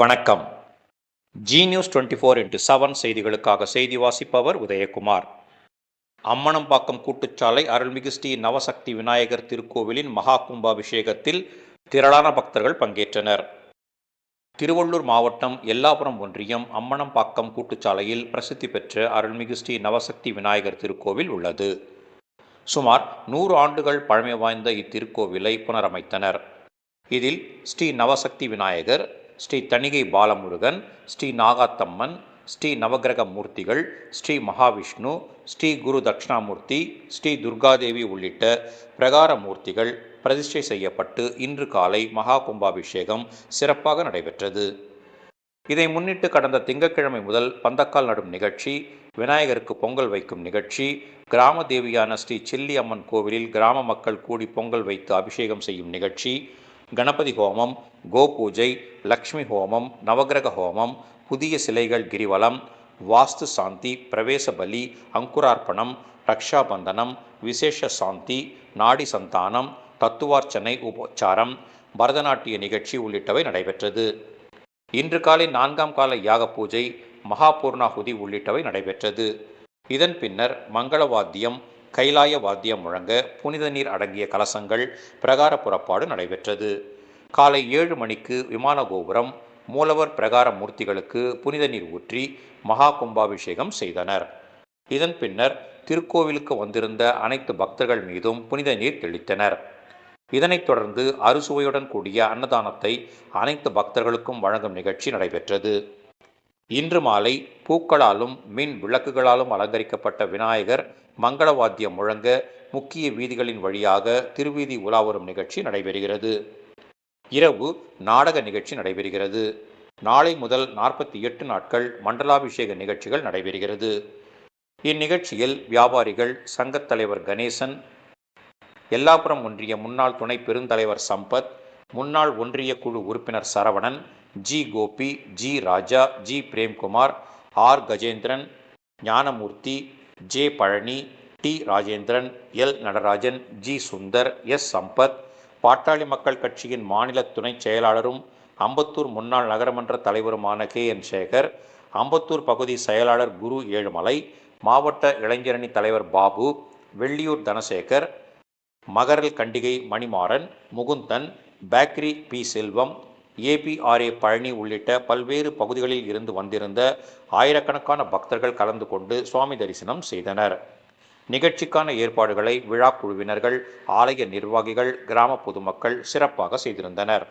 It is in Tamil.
வணக்கம். Zee news twenty four into seven செய்திகளுக்காக செய்தி வாசிப்பவர் உதயகுமார். அம்மணம்பாக்கம் கூட்டுச்சாலை அருள்மிகு ஸ்ரீ நவசக்தி விநாயகர் திருக்கோவிலின் மகா கும்பாபிஷேகத்தில் திரளான பக்தர்கள் பங்கேற்றனர். திருவள்ளூர் மாவட்டம் எல்லாபுரம் ஒன்றியம் அம்மணம்பாக்கம் கூட்டுச்சாலையில் பிரசித்தி பெற்ற அருள்மிகு ஸ்ரீ நவசக்தி விநாயகர் திருக்கோவில் உள்ளது. சுமார் நூறு ஆண்டுகள் பழமை வாய்ந்த இத்திருக்கோவிலை புனரமைத்தனர். இதில் ஸ்ரீ நவசக்தி விநாயகர் ஸ்ரீ தணிகை பாலமுருகன் ஸ்ரீ நாகாத்தம்மன் ஸ்ரீ நவகிரக மூர்த்திகள் ஸ்ரீ மகாவிஷ்ணு ஸ்ரீ குரு தட்சிணாமூர்த்தி ஸ்ரீ துர்காதேவி உள்ளிட்ட பிரகார மூர்த்திகள் பிரதிஷ்டை செய்யப்பட்டு இன்று காலை மகா கும்பாபிஷேகம் சிறப்பாக நடைபெற்றது. இதை முன்னிட்டு கடந்த திங்கட்கிழமை முதல் பந்தக்கால் நடும் நிகழ்ச்சி விநாயகருக்கு பொங்கல் வைக்கும் நிகழ்ச்சி கிராம தேவியான ஸ்ரீ சில்லி அம்மன் கோவிலில் கிராம மக்கள் கூடி பொங்கல் வைத்து அபிஷேகம் செய்யும் நிகழ்ச்சி கணபதி ஹோமம் கோபூஜை லக்ஷ்மி ஹோமம் நவகிரக ஹோமம் புதிய சிலைகள் கிரிவலம் வாஸ்து சாந்தி பிரவேச பலி அங்குரார்ப்பணம் ரக்ஷாபந்தனம் விசேஷ சாந்தி நாடி சந்தானம் தத்துவார்ச்சனை உபச்சாரம் பரதநாட்டிய நிகழ்ச்சி உள்ளிட்டவை நடைபெற்றது. இன்று காலை நான்காம் கால யாக பூஜை மகாபூர்ணாகுதி உள்ளிட்டவை நடைபெற்றது. இதன் பின்னர் மங்களவாத்தியம் கைலாய வாத்தியம் முழங்க புனித நீர் அடங்கிய கலசங்கள் பிரகார புறப்பாடு நடைபெற்றது. காலை ஏழு மணிக்கு விமான கோபுரம் மூலவர் பிரகார மூர்த்திகளுக்கு புனித நீர் ஊற்றி மகா கும்பாபிஷேகம் செய்தனர். இதன் பின்னர் திருக்கோவிலுக்கு வந்திருந்த அனைத்து பக்தர்கள் மீதும் புனித நீர் தெளித்தனர். இதனைத் தொடர்ந்து அறுசுவையுடன் கூடிய அன்னதானத்தை அனைத்து பக்தர்களுக்கும் வழங்கும் நிகழ்ச்சி நடைபெற்றது. இன்று மாலை பூக்களாலும் மின் விளக்குகளாலும் அலங்கரிக்கப்பட்ட விநாயகர் மங்கள வாத்தியம் முழங்க முக்கிய வீதிகளின் வழியாக திருவீதி உலாவரும் நிகழ்ச்சி நடைபெறுகிறது. இரவு நாடக நிகழ்ச்சி நடைபெறுகிறது. நாளை முதல் நாற்பத்தி எட்டு நாட்கள் மண்டலாபிஷேக நிகழ்ச்சிகள் நடைபெறுகிறது. இந்நிகழ்ச்சியில் வியாபாரிகள் சங்கத் தலைவர் கணேசன் எல்லாபுரம் ஒன்றிய முன்னாள் துணை பெருந்தலைவர் சம்பத் முன்னாள் ஒன்றிய குழு உறுப்பினர் Saravanan G Gopi G Raja G Premkumar R Gajendran Gnanamoorthy J Palani T Rajendran L Natarajan G Sundar S Sampath Pattali Makkal கட்சியின் மாநில துணைச் செயலாளரும் அம்பத்தூர் முன்னாள் நகரமன்ற தலைவருமான கே. என். சேகர் அம்பத்தூர் பகுதி செயலாளர் குரு ஏழுமலை மாவட்ட இளைஞரணி தலைவர் Babu Velliyur Dhanasekar Magaral Kandigai Manimaran Mukundan bakery P Selvam APRA Palani உள்ளிட்ட பல்வேறு பகுதிகளில் இருந்து வந்திருந்த ஆயிரக்கணக்கான பக்தர்கள் கலந்து கொண்டு சுவாமி தரிசனம் செய்தனர். நிகழ்ச்சிக்கான ஏற்பாடுகளை விழா குழுவினர்கள் ஆலய நிர்வாகிகள் கிராம பொதுமக்கள் சிறப்பாக செய்திருந்தனர்.